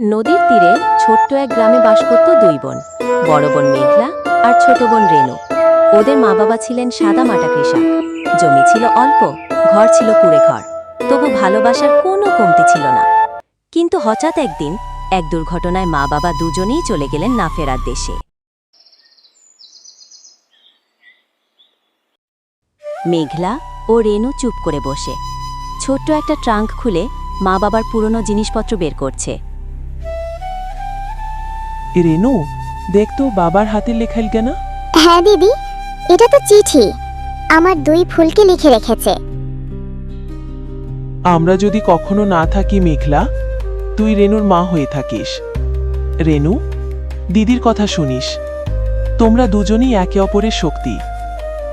নদীর তীরে ছোট্ট এক গ্রামে বাস করত দুই বোন, বড় বোন মেঘলা আর ছোট বোন রেণু। ওদের মা বাবা ছিলেন সাদা মাটা কৃষক জমি ছিল অল্প, ঘর ছিল কুড়ে ঘর তবু ভালোবাসার কোনো কমতি ছিল না। কিন্তু হঠাৎ একদিন এক দুর্ঘটনায় মা বাবা দুজনেই চলে গেলেন না ফেরার দেশে। মেঘলা ও রেণু চুপ করে বসে। ছোট্ট একটা ট্রাঙ্ক খুলে মা বাবার পুরনো জিনিসপত্র বের করছে। এ রেনু দেখ তো বাবার হাতের লেখা না হ্যাঁ দিদি এটা তো চিঠি। আমার দুই ফুলকে লিখে রেখেছে। আমরা যদি কখনো না থাকি মেঘলা তুই রেনুর মা হয়ে থাকিস। রেনু দিদির কথা শুনিস। তোমরা দুজনই একে অপরের শক্তি।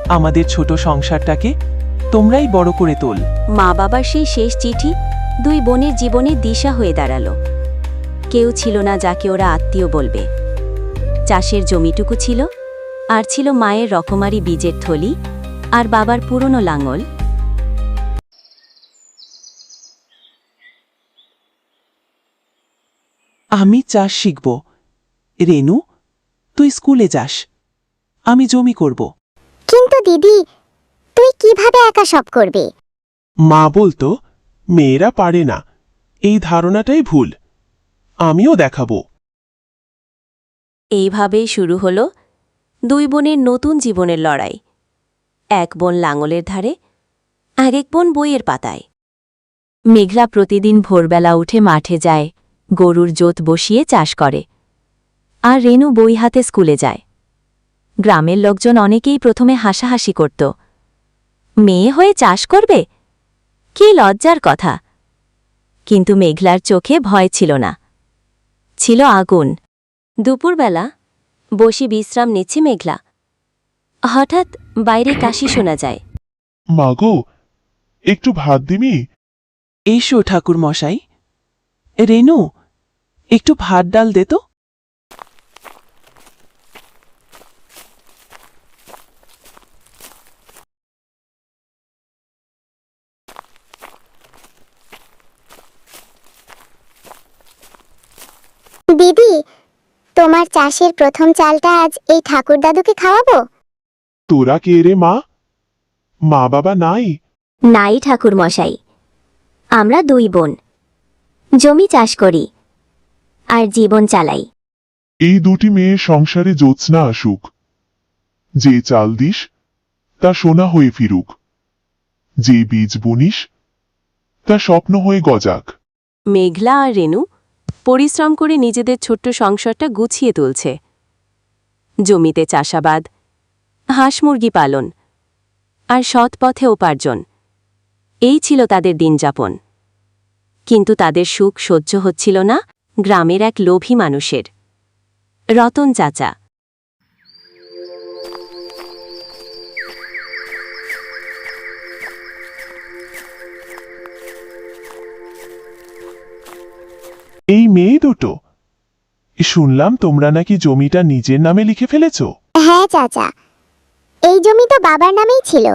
আমাদের ছোট সংসারটাকে তোমরাই বড় করে তোল। মা বাবার সেই শেষ চিঠি দুই বোনের জীবনে দিশা হয়ে দাঁড়াল। কেউ ছিল না যাকে ওরা আত্মীয় বলবে। চাষের জমিটুকু ছিল আর ছিল মায়ের রকমারি বীজের থলি আর বাবার পুরনো লাঙল। আমি চাষ শিখব। রেনু তুই স্কুলে যাস। আমি জমি করব। কিন্তু দিদি তুই কীভাবে একা সব করবি? মা বলতো মেয়েরা পারে না। এই ধারণাটাই ভুল। আমিও দেখাবো। এইভাবেই শুরু হল দুই বোনের নতুন জীবনের লড়াই। এক বোন লাঙলের ধারে, আরেক বোন বইয়ের পাতায়। মেঘলা প্রতিদিন ভোরবেলা উঠে মাঠে যায়, গরুর জোত বসিয়ে চাষ করে। আর রেনু বই হাতে স্কুলে যায়। গ্রামের লোকজন অনেকেই প্রথমে হাসাহাসি করত। মেয়ে হয়ে চাষ করবে? কি লজ্জার কথা। কিন্তু মেঘলার চোখে ভয় ছিল না। ছিল আগুন। দুপুরবেলা বসি বিশ্রাম নিচ্ছে মেঘলা। হঠাৎ বাইরে কাশি শোনা যায়। মাগো একটু ভাত দিবি এসো ঠাকুর মশাই রেনু একটু ভাত ডাল দে তো। দিদি তোমার চাষের প্রথম চালটা আজ এই ঠাকুর দাদুকে খাওয়াবো? তোরা কে রে মা? মা বাবা নাই। নাই ঠাকুর মশাই। আমরা দুই বোন। জমি চাষ করি আর জীবন চালাই। এই দুটি মেয়ের সংসারে জ্যোৎস্না আসুক। যে চাল দিস তা সোনা হয়ে ফিরুক। যে বীজ বুনিস তা স্বপ্ন হয়ে গজাক। মেঘলা আর রেনু পরিশ্রম করে নিজেদের ছোট্ট সংসারটা গুছিয়ে তুলছে। জমিতে চাষাবাদ, হাঁস মুরগি পালন আর সৎ পথে উপার্জন। এই ছিল তাদের দিনযাপন কিন্তু তাদের সুখ সহ্য হচ্ছিল না গ্রামের এক লোভী মানুষের। রতন চাচা এই মেয়ে দুটো। শুনলাম তোমরা নাকি জমিটা নিজের নামে লিখে ফেলেছ। হ্যাঁ চাচা। এই জমি তো বাবার নামেই ছিল।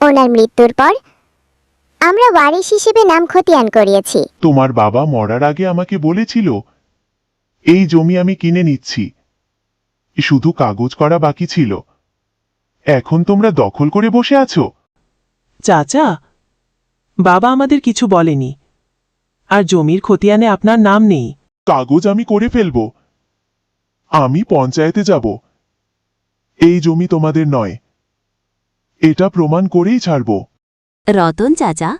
ওনার মৃত্যুর পর আমরা ওয়ারিশ হিসেবে নাম খতিয়ান করিয়েছি। তোমার বাবা মরার আগে আমাকে বলেছিল এই জমি আমি কিনে নিচ্ছি। শুধু কাগজ করা বাকি ছিল। এখন তোমরা দখল করে বসে আছো? চাচা বাবা আমাদের কিছু বলেনি। আর জমির খতিয়ানে আপনার নাম নেই। কাগজ আমি করে ফেলব। আমি পঞ্চায়েতে যাব। এই জমি তোমাদের নয়। এটা প্রমাণ করেই ছাড়ব। রতন চাচা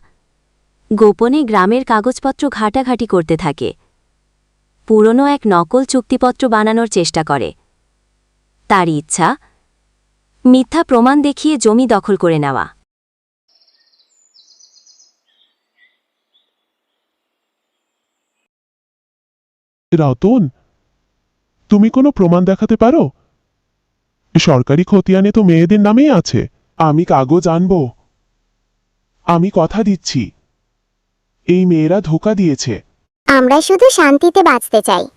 গোপনে গ্রামের কাগজপত্র ঘাটাঘাটি করতে থাকে। পুরনো এক নকল চুক্তিপত্র বানানোর চেষ্টা করে। তার ইচ্ছা মিথ্যা প্রমাণ দেখিয়ে জমি দখল করে নেওয়া। রতন তুমি কোনো প্রমাণ দেখাতে পারো? সরকারি খতিয়ানে তো মেয়েদের নামেই আছে আমি কাগজ আনব। আমি কথা দিচ্ছি। এই মেয়েরা ধোকা দিয়েছে। আমরা শুধু শান্তিতে বাঁচতে চাই।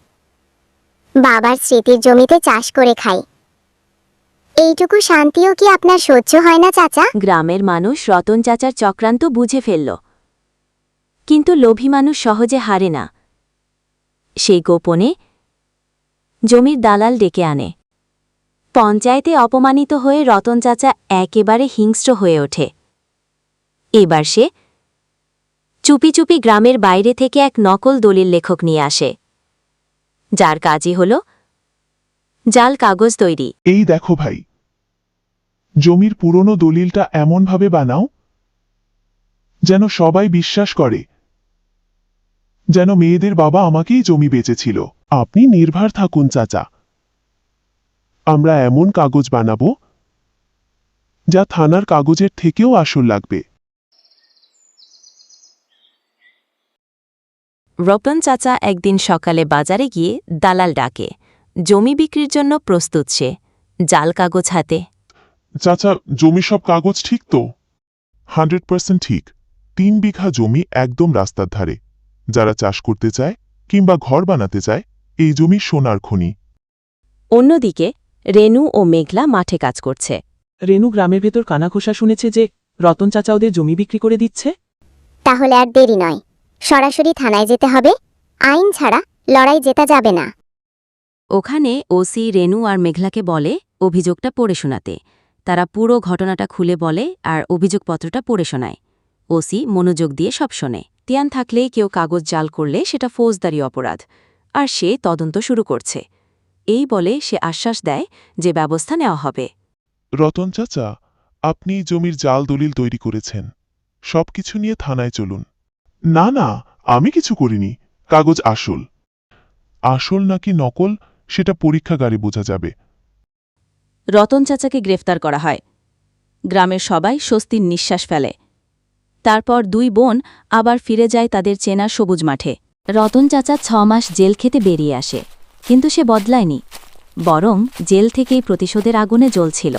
বাবার স্মৃতির জমিতে চাষ করে খাই। এইটুকু শান্তিও কি আপনার সহ্য হয় না চাচা? গ্রামের মানুষ রতন চাচার চক্রান্ত বুঝে ফেলল। কিন্তু লোভী মানুষ সহজে হারে না। সেই গোপনে জমির দালাল ডেকে আনে। পঞ্চায়েতে অপমানিত হয়ে রতন চাচা একেবারে হিংস্র হয়ে ওঠে। এবার সে চুপি চুপি গ্রামের বাইরে থেকে এক নকল দলিল লেখক নিয়ে আসে। যার কাজই হল জাল কাগজ তৈরি। এই দেখো ভাই, জমির পুরনো দলিলটা এমনভাবে বানাও যেন সবাই বিশ্বাস করে। যেন মেয়েদের বাবা আমাকেই জমি বেচেছিল। আপনি নির্ভর থাকুন চাচা। আমরা এমন কাগজ বানাবো যা থানার কাগজের থেকেও আসল লাগবে। রপন চাচা একদিন সকালে বাজারে গিয়ে দালাল ডাকে। জমি বিক্রির জন্য প্রস্তুত সে। জাল কাগজ হাতে। চাচা জমি সব কাগজ ঠিক তো? হান্ড্রেড পার্সেন্ট ঠিক। তিন বিঘা জমি একদম রাস্তার ধারে। যারা চাষ করতে চায় কিংবা ঘর বানাতে চায় এই জমি সোনার খনি। অন্যদিকে রেনু ও মেঘলা মাঠে কাজ করছে। রেনু গ্রামের ভেতর কানাঘোষা শুনেছে যে রতন চাচা ওদের জমি বিক্রি করে দিচ্ছে। তাহলে আর দেরি নয়। সরাসরি থানায় যেতে হবে। আইন ছাড়া লড়াই জেতা যাবে না। ওখানে ওসি রেনু আর মেঘলাকে বলে অভিযোগটা পড়ে শোনাতে। তারা পুরো ঘটনাটা খুলে বলে আর অভিযোগপত্রটা পড়ে শোনায়। ওসি মনোযোগ দিয়ে সব শোনে। তিয়ান থাকলে কেউ কাগজ জাল করলে সেটা ফৌজদারি অপরাধ আর সে তদন্ত শুরু করছে। এই বলে সে আশ্বাস দেয় যে ব্যবস্থা নেওয়া হবে। রতন চাচা আপনি জমির জাল দলিল তৈরি করেছেন। সবকিছু নিয়ে থানায় চলুন। না না আমি কিছু করিনি। কাগজ আসল। আসল নাকি নকল সেটা পরীক্ষাগারে বোঝা যাবে। রতন চাচাকে গ্রেফতার করা হয়। গ্রামের সবাই স্বস্তির নিঃশ্বাস ফেলে। তারপর দুই বোন আবার ফিরে যায় তাদের চেনা সবুজ মাঠে। রতন চাচা ছ মাস জেল খেতে বেরিয়ে আসে, কিন্তু সে বদলায়নি, বরং জেল থেকেই প্রতিশোধের আগুনে জ্বলছিল।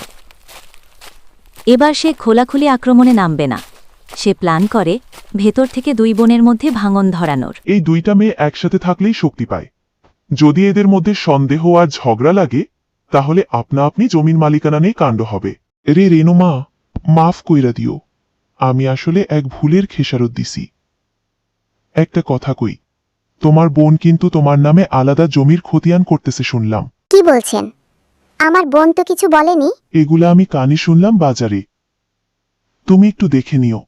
এবার সে খোলাখুলি আক্রমণে নামবে না। সে প্ল্যান করে ভেতর থেকে দুই বোনের মধ্যে ভাঙন ধরানোর। এই দুইটা মেয়ে একসাথে থাকলেই শক্তি পায়। যদি এদের মধ্যে সন্দেহ আর ঝগড়া লাগে, তাহলে আপনা আপনি জমির মালিকানা নিয়ে কাণ্ড হবে। রে রেনুমা মাফ কইরা দিও। আমি আসলে এক ভুলের খেসারত দিছি। একটা কথা কই তোমার বোন কিন্তু তোমার নামে আলাদা জমির খতিয়ান করতেছে শুনলাম। কি বলছেন? আমার বোন তো কিছু বলেনি? এগুলা আমি কানে শুনলাম বাজারে। তুমি একটু দেখে নিও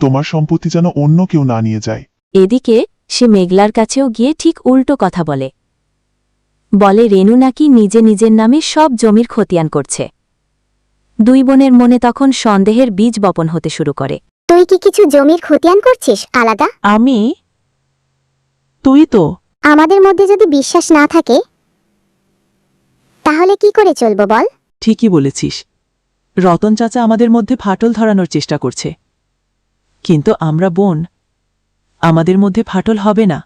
তোমার সম্পত্তি যেন অন্য কেউ না নিয়ে যায়। এদিকে সে মেঘলার কাছেও গিয়ে ঠিক উল্টো কথা বলে। বলে রেনু নাকি নিজে নিজের নামে সব জমির খতিয়ান করছে। দুই বোনের মনে তখন সন্দেহের বীজ বপন হতে শুরু করে। তুই কি কিছু জমির খতিয়ান করছিস আলাদা? আমি? তুই তো? আমাদের মধ্যে যদি বিশ্বাস না থাকে তাহলে কি করে চলবো বল? ঠিকই বলেছিস। রতন চাচা আমাদের মধ্যে ফাটল ধরানোর চেষ্টা করছে। কিন্তু আমরা বোন আমাদের মধ্যে ফাটল হবে না।